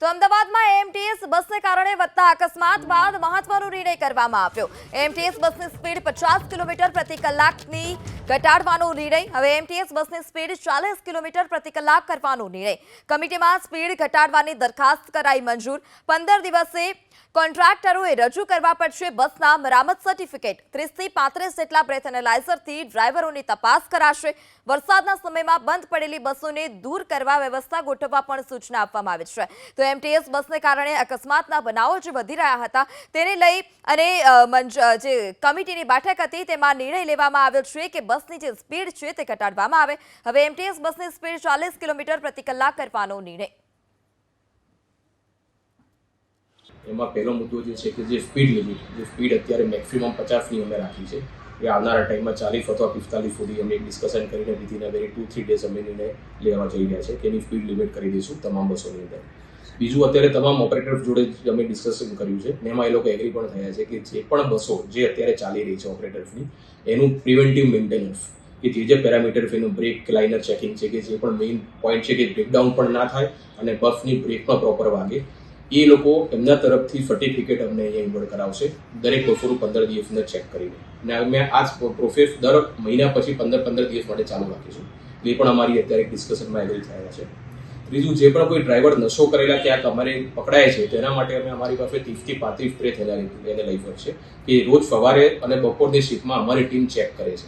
તો અમદાવાદમાં એમટીએસ બસને કારણે વધતા અકસ્માત બાદ મહત્વનો નિર્ણય કરવામાં આવ્યો. એમટીએસ બસની સ્પીડ પચાસ કિલોમીટર પ્રતિ કલાકની ઘટાડવાનો નિર્ણય. હવે એમટીએસ બસની સ્પીડ ચાલીસ કિલોમીટર પ્રતિ કલાક કરવાનો નિર્ણય. કમિટીમાં સ્પીડ ઘટાડવાની દરખાસ્ત કરાઈ મંજૂર. પંદર દિવસે કોન્ટ્રાક્ટરોએ રજૂ કરવા પડશે બસના મરામત સર્ટિફિકેટ. ત્રીસથી પાંત્રીસ જેટલા બ્રેથ એનાલાઇઝરથી ડ્રાઈવરોની તપાસ કરાશે. વરસાદના સમયમાં બંધ પડેલી બસોને દૂર કરવા વ્યવસ્થા ગોઠવવા પણ સૂચના આપવામાં આવી છે. તો એમટીએસ બસને કારણે અકસ્માતના બનાવો જે વધી રહ્યા હતા તેને લઈ અને જે કમિટીની બેઠક હતી તેમાં નિર્ણય લેવામાં આવ્યો છે કે બસની જે સ્પીડ છે તે ઘટાડવામાં આવે. હવે એમટીએસ બસની સ્પીડ ચાલીસ કિલોમીટર પ્રતિ કલાક કરવાનો નિર્ણય. એમાં પહેલો મુદ્દો જે છે કે જે સ્પીડ લિમિટ, જે સ્પીડ અત્યારે મેક્સિમમ પચાસની અમે રાખી છે. એ આવનારા ટાઈમમાં ચાલીસ અથવા પિસ્તાલીસ સુધી અમે એક ડિસ્કશન કરીને within very two three days અમે એને લેવા જઈ રહ્યા છે. કે એની સ્પીડ લિમિટ કરી દઈશું તમામ બસોની અંદર. બીજું અત્યારે તમામ ઓપરેટર્સ જોડે અમે ડિસ્કશન કર્યું છે. એમાં એ લોકો એગ્રી પણ થયા છે કે જે પણ બસો જે અત્યારે ચાલી રહી છે ઓપરેટર્સની એનું પ્રિવેન્ટિવ મેન્ટેનન્સ કે જે જે પેરામીટર એનું બ્રેક લાઇનર ચેકિંગ છે કે જે પણ મેઇન પોઈન્ટ છે કે બ્રેકડાઉન પણ ના થાય અને બસની બ્રેક પણ પ્રોપર વાગે. એ લોકો એમના તરફથી સર્ટિફિકેટ અમને અહીંયા ઇન્વર્ટ કરાવશે. દરેક વસ્તુનું પંદર દિવસને ચેક કરીને. અને અમે આ પ્રોસેસ દર મહિના પછી પંદર પંદર દિવસ માટે ચાલુ રાખીશું એ પણ અમારી અત્યારે ડિસ્કશનમાં એગ્રી થયા છે. ત્રીજું, જે પણ કોઈ ડ્રાઈવર નશો કરેલા ક્યાંક અમારે પકડાય છે, તેના માટે અમે અમારી પાસે ત્રીસથી પાંત્રીસ સ્પ્રે થયેલા એને લઈ છે કે રોજ સવારે અને બપોરની શિફ્ટમાં અમારી ટીમ ચેક કરે છે.